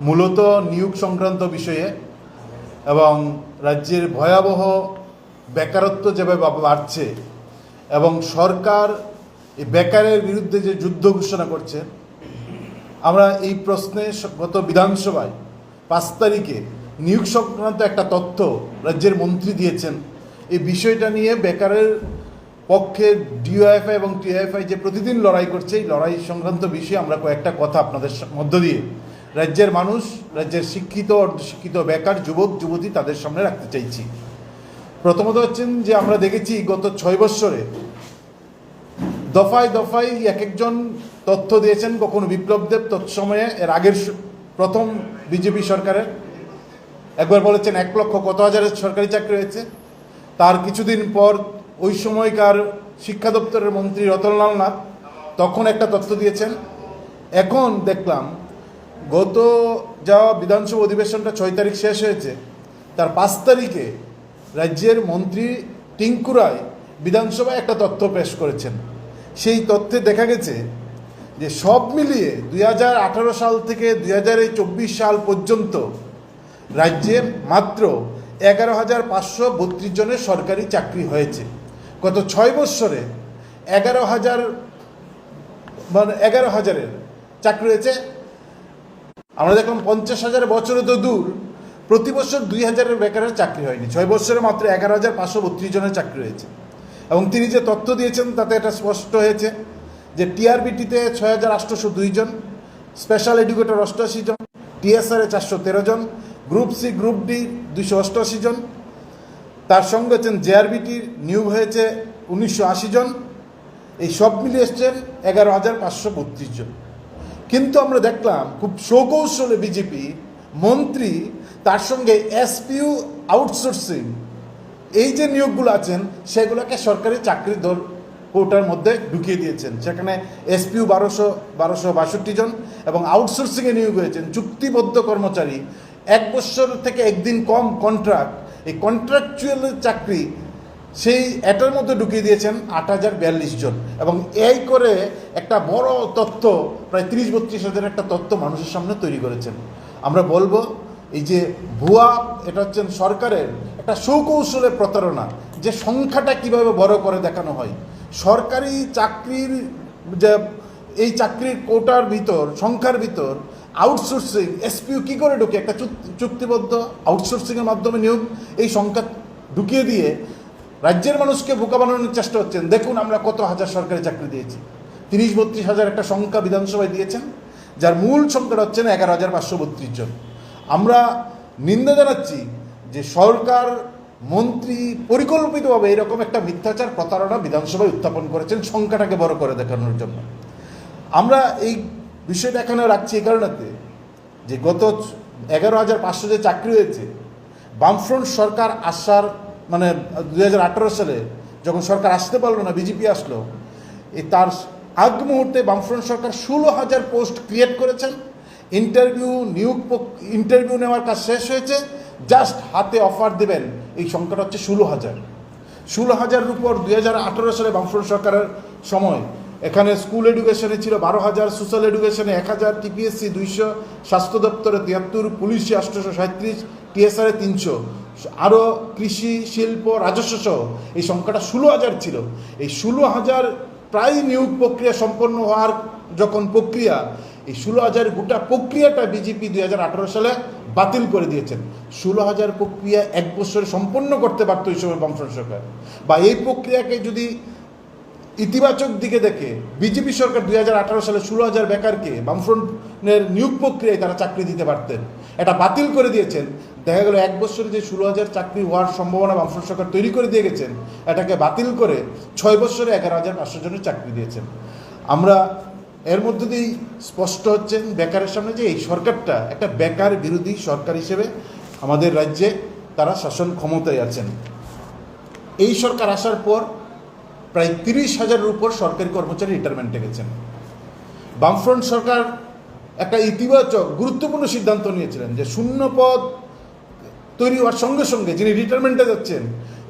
মূলত নিয়োগ সংক্রান্ত বিষয়ে এবং রাজ্যের ভয়াবহ বেকারত্ব যেভাবে বাড়ছে এবং সরকার এই বেকারের বিরুদ্ধে যে যুদ্ধ ঘোষণা করছে, আমরা এই প্রশ্নে গত বিধানসভায় পাঁচ তারিখে নিয়োগ সংক্রান্ত একটা তথ্য রাজ্যের মন্ত্রী দিয়েছেন। এই বিষয়টা নিয়ে বেকারের পক্ষে ডিওএফআই এবং টিএফআই যে প্রতিদিন লড়াই করছে, এই লড়াই সংক্রান্ত বিষয়ে আমরা কয়েকটা কথা আপনাদের মধ্য দিয়ে রাজ্যের মানুষ, রাজ্যের শিক্ষিত, অর্ধশিক্ষিত বেকার যুবক, যুবতী তাদের সামনে রাখতে চাইছি। প্রথমত হচ্ছেন যে আমরা দেখেছি গত ছয় বৎসরে দফায় দফায় এক একজন তথ্য দিয়েছেন, কখনো বিপ্লব দেব, তৎসময়ে এর আগের প্রথম বিজেপি সরকারের। একবার বলেছেন এক লক্ষ কত হাজারের সরকারি চাকরি হয়েছে। তার কিছুদিন পর ওই সময়কার শিক্ষা দপ্তরের মন্ত্রী রতনলাল নাথ তখন একটা তথ্য দিয়েছেন। এখন দেখলাম গত যাওয়া বিধানসভা অধিবেশনটা ছয় তারিখ শেষ হয়েছে, তার পাঁচ তারিখে রাজ্যের মন্ত্রী টিঙ্কু রায় বিধানসভায় একটা তথ্য পেশ করেছেন। সেই তথ্যে দেখা গেছে যে সব মিলিয়ে দুই হাজার আঠারো সাল থেকে দুই হাজার চব্বিশ সাল পর্যন্ত রাজ্যে মাত্র এগারো হাজার পাঁচশো বত্রিশ জনের সরকারি চাকরি হয়েছে। গত ছয় বৎসরে এগারো হাজার মানে এগারো হাজারের চাকরি হয়েছে আমরা দেখলাম পঞ্চাশ হাজার বছরে তো দূর। প্রতি বছর দুই হাজারের বেকারের চাকরি হয়নি। ছয় বছরে মাত্র এগারো হাজার পাঁচশো বত্রিশ জনের চাকরি হয়েছে। এবং তিনি যে তথ্য দিয়েছেন, তাতে এটা স্পষ্ট হয়েছে যে টিআরবিটিতে ছয় হাজার আটশোশো দুই জন, স্পেশাল এডুকেটর অষ্টআশি জন টিএসআরে চারশো তেরো জন, গ্রুপ সি, গ্রুপ ডি দুইশো অষ্টআশি জন। তার সঙ্গে হচ্ছেন জেআরবিটির নিয়োগ হয়েছে উনিশশো আশি জন। এই সব মিলিয়ে এসছেন এগারো হাজার পাঁচশো বত্রিশ জন। কিন্তু আমরা দেখলাম খুব সৌকৌশলে বিজেপি মন্ত্রী, তার সঙ্গে এসপিউ আউটসোর্সিং এই যে নিয়োগগুলো আছেন, সেগুলোকে সরকারি চাকরির দল কোটার মধ্যে ঢুকিয়ে দিয়েছেন। সেখানে এসপিউ বারোশো বারোশো বাষট্টি জন এবং আউটসোর্সিংয়ে নিয়োগ হয়েছেন চুক্তিবদ্ধ কর্মচারী। এক বছর থেকে একদিন কম কন্ট্রাক্ট এই কন্ট্রাকচুয়াল চাকরি সেই এটার মধ্যে ঢুকিয়ে দিয়েছেন আট হাজার বিয়াল্লিশ জন। এবং এই করে একটা বড় তথ্য প্রায় তিরিশ বত্রিশ হাজার একটা তথ্য মানুষের সামনে তৈরি করেছেন। আমরা বলব, এই যে ভুয়া, এটা হচ্ছেন সরকারের একটা সুকৌশলে প্রতারণা, যে সংখ্যাটা কীভাবে বড় করে দেখানো হয়। সরকারি চাকরির যে, এই চাকরির কোটার ভিতর, সংখ্যার ভিতর আউটসোর্সিং এসপিউ কী করে ঢুকে? একটা চুক- চুক্তিবদ্ধ আউটসোর্সিংয়ের মাধ্যমে নিয়োগ, এই সংখ্যা ঢুকিয়ে দিয়ে রাজ্যের মানুষকে বোকা বানানোর চেষ্টা হচ্ছেন দেখুন আমরা কত হাজার সরকারি চাকরি দিয়েছি। তিরিশ, বত্রিশ হাজার একটা সংখ্যা বিধানসভায় দিয়েছেন, যার মূল সংখ্যাটা হচ্ছেন এগারো হাজার পাঁচশো বত্রিশ জন। আমরা নিন্দা জানাচ্ছি যে সরকার, মন্ত্রী পরিকল্পিতভাবে এরকম একটা মিথ্যাচার প্রতারণা বিধানসভায় উত্থাপন করেছেন সংখ্যাটাকে বড় করে দেখানোর জন্য। আমরা এই বিষয়টা এখানে রাখছি এই কারণেতে যে গত এগারো হাজার পাঁচশো যে চাকরি হয়েছে, বামফ্রন্ট সরকার আসার মানে দুই হাজার আঠারো সালে যখন সরকার আসতে পারল না, বিজেপি আসলো এই তার আগ মুহূর্তে বামফ্রন্ট সরকার ষোলো হাজার পোস্ট ক্রিয়েট করেছেন। ইন্টারভিউ, নিয়োগ ইন্টারভিউ নেওয়ার কাজ শেষ হয়েছে। জাস্ট হাতে অফার দেবেন, এই সংখ্যাটা হচ্ছে ষোলো হাজার। ষোলো হাজারের উপর দুই হাজার আঠেরো সালে বামফ্রন্ট সরকারের সময়, এখানে স্কুল এডুকেশনে ছিল বারো হাজার, সোশ্যাল এডুকেশনে এক হাজার, টিপিএসসি দুইশো, স্বাস্থ্য দপ্তরে তিয়াত্তর, পুলিশে আটশোশো সাঁত্রিশ টিএসআরে তিনশো। আরও কৃষি, শিল্প, রাজস্ব সহ এই সংখ্যাটা ষোলো হাজার ছিল। এই ষোলো হাজার প্রায় নিয়োগ প্রক্রিয়া সম্পন্ন হওয়ার যখন প্রক্রিয়া, এই ষোলো হাজার গোটা প্রক্রিয়াটা বিজেপি দুই হাজার আঠারো সালে বাতিল করে দিয়েছেন। ষোলো হাজার প্রক্রিয়া এক বছরে সম্পন্ন করতে পারতো এই সময় বামফ্রন্ট সরকার। বা এই প্রক্রিয়াকে যদি ইতিবাচক দিকে দেখে বিজেপি সরকার দুই সালে ষোলো হাজার বেকারকে বামফ্রন্টের নিয়োগ প্রক্রিয়ায় তারা চাকরি দিতে পারতেন। এটা বাতিল করে দিয়েছেন। দেখা গেল এক বছরে যে ষোলো হাজার চাকরি হওয়ার সম্ভাবনা বামফ্রন্ট সরকার তৈরি করে দিয়ে গেছেন, এটাকে বাতিল করে ছয় বছরে এগারো হাজার পাঁচশো জনের চাকরি দিয়েছেন। আমরা এর মধ্যে দিয়েই স্পষ্ট হচ্ছেন বেকারের সামনে যে এই সরকারটা একটা বেকার বিরোধী সরকার হিসেবে আমাদের রাজ্যে তারা শাসন ক্ষমতায় আছেন। এই সরকার আসার পর প্রায় তিরিশ হাজারের উপর সরকারি কর্মচারী রিটায়ারমেন্টে গেছেন। বামফ্রন্ট সরকার একটা ইতিবাচক, গুরুত্বপূর্ণ সিদ্ধান্ত নিয়েছিলেন যে শূন্য পদ তৈরি হওয়ার সঙ্গে সঙ্গে যিনি রিটায়ারমেন্টে যাচ্ছেন,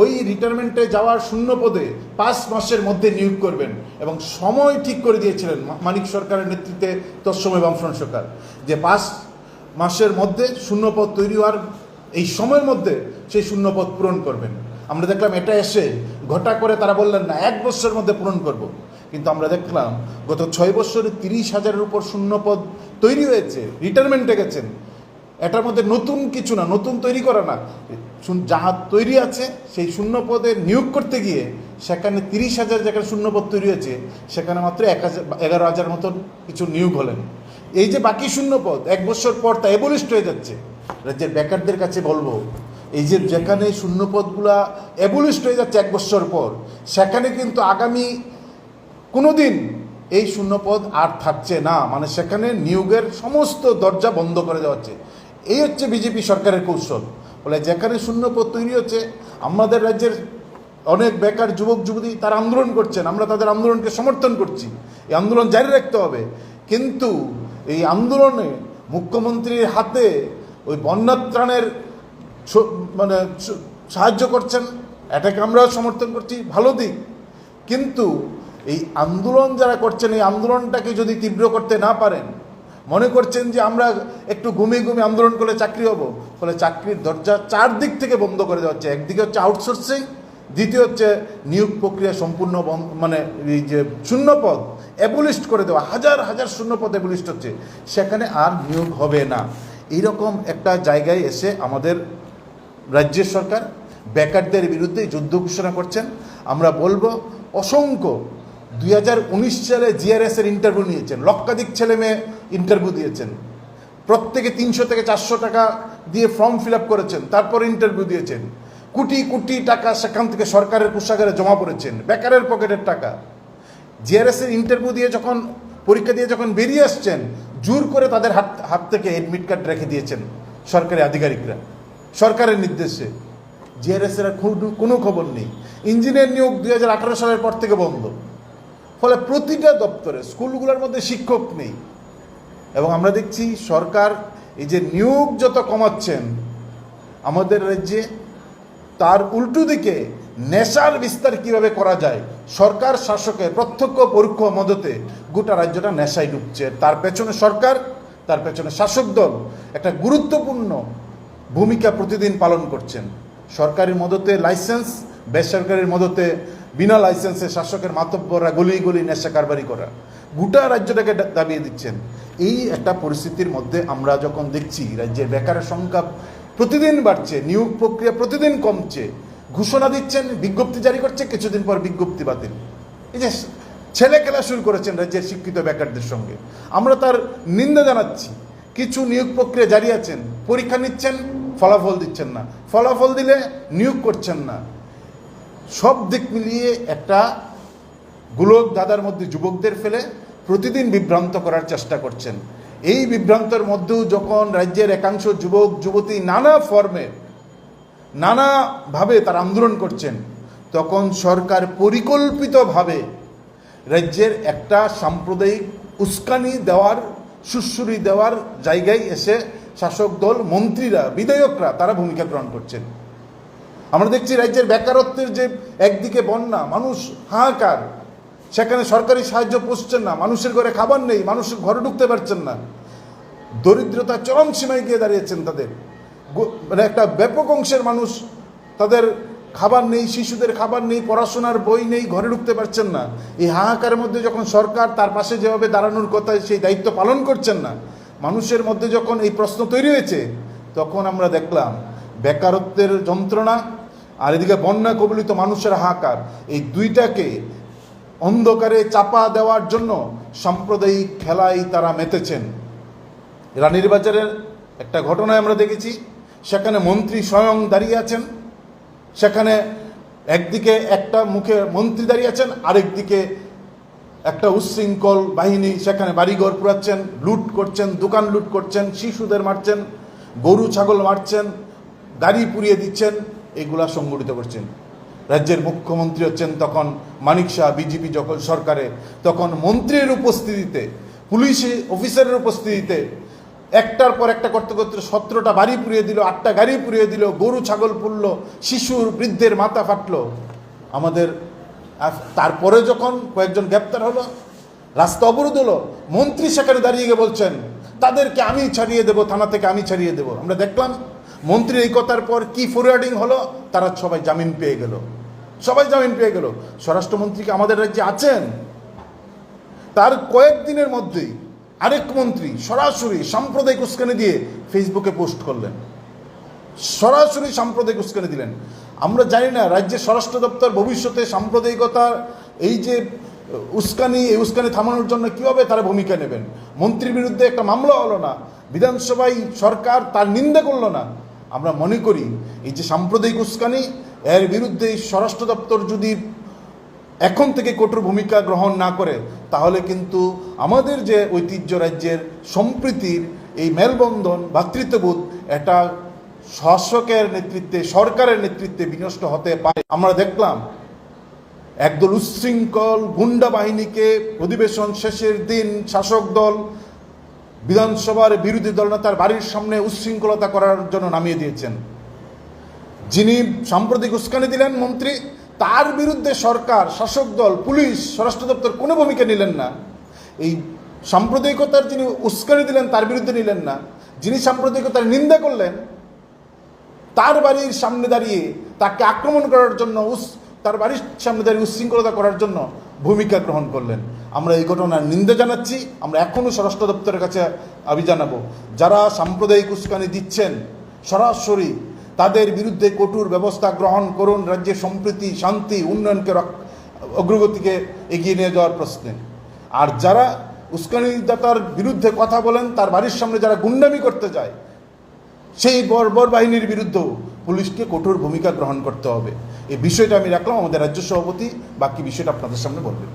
ওই রিটায়ারমেন্টে যাওয়ার শূন্য পদে পাঁচ মাসের মধ্যে নিয়োগ করবেন এবং সময় ঠিক করে দিয়েছিলেন মানিক সরকারের নেতৃত্বে তৎসময় বামফ্রন্ট সরকার, যে পাঁচ মাসের মধ্যে শূন্যপদ তৈরি হওয়ার এই সময়ের মধ্যে সেই শূন্যপদ পূরণ করবেন আমরা দেখলাম এটা এসে ঘটা করে তারা বললেন, না, এক বছরের মধ্যে পূরণ করব। কিন্তু আমরা দেখলাম গত ছয় বছরে তিরিশ হাজারের উপর শূন্যপদ তৈরি হয়েছে রিটায়ারমেন্টে গেছেন। এটার মধ্যে নতুন কিছু না, নতুন তৈরি করা না। যাহা তৈরি আছে, সেই শূন্য পদে নিয়োগ করতে গিয়ে সেখানে তিরিশ হাজার যেখানে শূন্যপদ তৈরি হয়েছে, সেখানে মাত্র এক হাজার এগারো হাজার মতন কিছু নিয়োগ হলেন। এই যে বাকি শূন্যপদ, এক বছর পর তা এবলিস্ট হয়ে যাচ্ছে। রাজ্যের বেকারদের কাছে বলব, এই যে যেখানে শূন্যপদগুলা এবলিস্ট হয়ে যাচ্ছে এক বছর পর, সেখানে কিন্তু আগামী কোনোদিন এই শূন্যপদ আর থাকছে না। মানে সেখানে নিয়োগের সমস্ত দরজা বন্ধ করে দেওয়া হচ্ছে। এই হচ্ছে বিজেপি সরকারের কৌশল। বলে যেখানে শূন্যপদ তৈরি হচ্ছে, আমাদের রাজ্যের অনেক বেকার যুবক, যুবতী তারা আন্দোলন করছেন। আমরা তাদের আন্দোলনকে সমর্থন করছি। এই আন্দোলন জারি রাখতে হবে। কিন্তু এই আন্দোলনে মুখ্যমন্ত্রীর হাতে ওই বন্যাত্রাণের মানে সাহায্য করছেন। এটাকে আমরাও সমর্থন করছি। ভালো দিক। কিন্তু এই আন্দোলন যারা করছেন, এই আন্দোলনটাকে যদি তীব্র করতে না পারেন, মনে করছেন যে আমরা একটু ঘুমিয়ে ঘুমিয়ে আন্দোলন করলে চাকরি হব, ফলে চাকরির দরজা চারদিক থেকে বন্ধ করে দেওয়া হচ্ছে। একদিকে হচ্ছে আউটসোর্সিং দ্বিতীয় হচ্ছে নিয়োগ প্রক্রিয়া সম্পূর্ণ মানে এই যে শূন্যপদ অ্যাবলিস্ট করে দেওয়া, হাজার হাজার শূন্যপদ অ্যাবলিস্ট হচ্ছে। সেখানে আর নিয়োগ হবে না। এইরকম একটা জায়গায় এসে আমাদের রাজ্যের সরকার, বেকারদের বিরুদ্ধে যুদ্ধ ঘোষণা করছেন। আমরা বলব, অসংখ্য দুই সালে জিআরএস এর ইন্টারভিউ নিয়েছেন। লক্ষাধিক ছেলে মেয়ে ইন্টারভিউ দিয়েছেন। প্রত্যেকে তিনশো থেকে চারশো টাকা দিয়ে ফর্ম ফিল আপ করেছেন, তারপরে ইন্টারভিউ দিয়েছেন। কোটি কোটি টাকা সেখান থেকে সরকারের কোষাগারে জমা পড়েছেন, বেকারের পকেটের টাকা। জিআরএস এর ইন্টারভিউ দিয়ে যখন, পরীক্ষা দিয়ে যখন বেরিয়ে আসছেন, জোর করে তাদের হাত হাত থেকে এডমিট কার্ড রেখে দিয়েছেন সরকারি আধিকারিকরা। সরকারের নির্দেশে। জিআরএস এর কোনো- কোনো খবর নেই। ইঞ্জিনিয়ার নিয়োগ দুই হাজার আঠারো সালের পর থেকে বন্ধ। ফলে প্রতিটা দপ্তরে স্কুলগুলোর মধ্যে শিক্ষক নেই। এবং আমরা দেখছি সরকার এই যে নিয়োগ যত কমাচ্ছেন, আমাদের রাজ্যে তার উল্টো দিকে নেশার বিস্তার কীভাবে করা যায়, সরকার শাসকের প্রত্যক্ষ পরোক্ষ মদতে গোটা রাজ্যটা নেশায় ডুবছে। তার পেছনে সরকার, তার পেছনে শাসক দল একটা গুরুত্বপূর্ণ ভূমিকা প্রতিদিন পালন করছেন। সরকারি মদতে লাইসেন্স, বেসরকারির মদতে বিনা লাইসেন্সে শাসকের মাতব্বররা গলি গলি নেশা কারবারি করা। গোটা রাজ্যটাকে দাবিয়ে দিচ্ছেন। এই একটা পরিস্থিতির মধ্যে আমরা যখন দেখছি, রাজ্যের বেকারের সংখ্যা প্রতিদিন বাড়ছে, নিয়োগ প্রক্রিয়া প্রতিদিন কমছে, ঘোষণা দিচ্ছেন, বিজ্ঞপ্তি জারি করছে, কিছুদিন পর বিজ্ঞপ্তি বাতিল। এই যে ছেলে খেলা শুরু করেছেন রাজ্যের শিক্ষিত বেকারদের সঙ্গে। আমরা তার নিন্দা জানাচ্ছি। কিছু নিয়োগ প্রক্রিয়া জারি আছেন, পরীক্ষা নিচ্ছেন, ফলাফল দিচ্ছেন না। ফলাফল দিলে নিয়োগ করছেন না। সব দিক মিলিয়ে একটা গোলক দাদার মধ্যে যুবকদের ফেলে প্রতিদিন বিভ্রান্ত করার চেষ্টা করছেন। এই বিভ্রান্তের মধ্যেও যখন রাজ্যের একাংশ যুবক, যুবতী নানা ফর্মে, নানাভাবে তারা আন্দোলন করছেন, তখন সরকার পরিকল্পিতভাবে রাজ্যের একটা সাম্প্রদায়িক উস্কানি দেওয়ার সুশ্রুরি দেওয়ার জায়গায় এসে শাসক দল, মন্ত্রীরা, বিধায়করা তারা ভূমিকা গ্রহণ করছেন। আমরা দেখছি রাজ্যের বেকারত্বের যে একদিকে বন্যা, মানুষ হাহাকার। সেখানে সরকারি সাহায্য পৌঁছছেন না, মানুষের ঘরে খাবার নেই, মানুষ ঘরে ঢুকতে পারছেন না। দরিদ্রতা চরম সীমায় গিয়ে দাঁড়িয়েছেন তাদের। মানে একটা ব্যাপক অংশের মানুষ তাদের খাবার নেই, শিশুদের খাবার নেই, পড়াশোনার বই নেই, ঘরে ঢুকতে পারছেন না। এই হাহাকারের মধ্যে যখন সরকার তার পাশে যেভাবে দাঁড়ানোর কথা, সেই দায়িত্ব পালন করছেন না, মানুষের মধ্যে যখন এই প্রশ্ন তৈরি হয়েছে, তখন আমরা দেখলাম বেকারত্বের যন্ত্রণা আর এদিকে বন্যা কবলিত মানুষের হাহাকার। এই দুইটাকে অন্ধকারে চাপা দেওয়ার জন্য সাম্প্রদায়িক খেলায় তারা মেতেছেন। রানীর বাজারের একটা ঘটনায় আমরা দেখেছি, সেখানে মন্ত্রী স্বয়ং দাঁড়িয়ে আছেন। সেখানে একদিকে একটা মুখে মন্ত্রী দাঁড়িয়ে আছেন, আরেকদিকে একটা উচ্ছৃঙ্খল বাহিনী সেখানে বাড়িঘর পুরাচ্ছেন, লুট করছেন, দোকান লুট করছেন, শিশুদের মারছেন, গরু, ছাগল মারছেন, গাড়ি পুড়িয়ে দিচ্ছেন। এগুলা সংগঠিত করছেন। রাজ্যের মুখ্যমন্ত্রী হচ্ছেন তখন মানিক শাহ, বিজেপি যখন সরকারে, তখন মন্ত্রীর উপস্থিতিতে, পুলিশে অফিসারের উপস্থিতিতে একটার পর একটা করতে করতে সতেরোটা বাড়ি পুড়িয়ে দিল, আটটা গাড়ি পুড়িয়ে দিল, গরু, ছাগল পুড়ল, শিশুর, বৃদ্ধের মাথা ফাটলো। আমাদের তারপরে যখন কয়েকজন গ্রেপ্তার হলো, রাস্তা অবরোধ হলো, মন্ত্রী সেখানে দাঁড়িয়ে গিয়ে বলছেন, তাদেরকে আমি ছাড়িয়ে দেব, থানা থেকে আমি ছাড়িয়ে দেব। আমরা দেখলাম মন্ত্রী এই কথার পর কি ফরওয়ার্ডিং হলো? তারা সবাই জামিন পেয়ে গেল। সবাই জামিন পেয়ে গেল। স্বরাষ্ট্রমন্ত্রী কি আমাদের রাজ্যে আছেন? তার কয়েকদিনের মধ্যেই আরেক মন্ত্রী সরাসরি সাম্প্রদায়িক উস্কানি দিয়ে ফেসবুকে পোস্ট করলেন। সরাসরি সাম্প্রদায়িক উস্কানি দিলেন। আমরা জানি না, রাজ্যের স্বরাষ্ট্র দপ্তর ভবিষ্যতে সাম্প্রদায়িকতার এই যে, উস্কানি, এই উস্কানি থামানোর জন্য কীভাবে তারা ভূমিকা নেবেন? মন্ত্রীর বিরুদ্ধে একটা মামলা হলো না। বিধানসভায় সরকার তার নিন্দা করল না। আমরা মনে করি, এই যে সাম্প্রদায়িক উস্কানি, এর বিরুদ্ধে স্বরাষ্ট্র দপ্তর যদি এখন থেকে কঠোর ভূমিকা গ্রহণ না করে, তাহলে কিন্তু আমাদের যে ঐতিহ্য রাজ্যের সম্প্রীতির এই মেলবন্ধন, ভাতৃত্ববোধ, এটা শাসকের নেতৃত্বে, সরকারের নেতৃত্বে বিনষ্ট হতে পারে। আমরা দেখলাম, একদল উচ্ছৃঙ্খল গুন্ডা বাহিনীকে অধিবেশন শেষের দিন শাসক দল বিধানসভার বিরোধী দল নেতার বাড়ির সামনে উচ্ছৃঙ্খলতা করার জন্য নামিয়ে দিয়েছেন। যিনি সাম্প্রতিক উস্কানি দিলেন, মন্ত্রী, তার বিরুদ্ধে সরকার, শাসক দল, পুলিশ, স্বরাষ্ট্র দপ্তর কোনো ভূমিকা নিলেন না। এই সাম্প্রদায়িকতার যিনি উস্কানি দিলেন, তার বিরুদ্ধে নিলেন না। যিনি সাম্প্রদায়িকতার নিন্দা করলেন, তার বাড়ির সামনে দাঁড়িয়ে তাকে আক্রমণ করার জন্য তার বাড়ির সামনে দাঁড়িয়ে উচ্ছৃঙ্খলতা করার জন্য ভূমিকা গ্রহণ করলেন। আমরা এই ঘটনার নিন্দা জানাচ্ছি। আমরা এখনও স্বরাষ্ট্র দপ্তরের কাছে দাবি জানাব। যারা সাম্প্রদায়িক উস্কানি দিচ্ছেন, সরাসরি তাদের বিরুদ্ধে কঠোর ব্যবস্থা গ্রহণ করুন। রাজ্যের সম্প্রীতি, শান্তি, উন্নয়নকে অগ্রগতিকে এগিয়ে নিয়ে যাওয়ার প্রশ্নে। আর যারা উস্কানিদাতার বিরুদ্ধে কথা বলেন, তার বাড়ির সামনে যারা গুন্ডামি করতে যায়, সেই বর্বর বাহিনীর বিরুদ্ধেও পুলিশকে কঠোর ভূমিকা গ্রহণ করতে হবে। এই বিষয়টা আমি রাখলাম। আমাদের রাজ্য সভাপতি বাকি বিষয়টা আপনাদের সামনে বলবেন।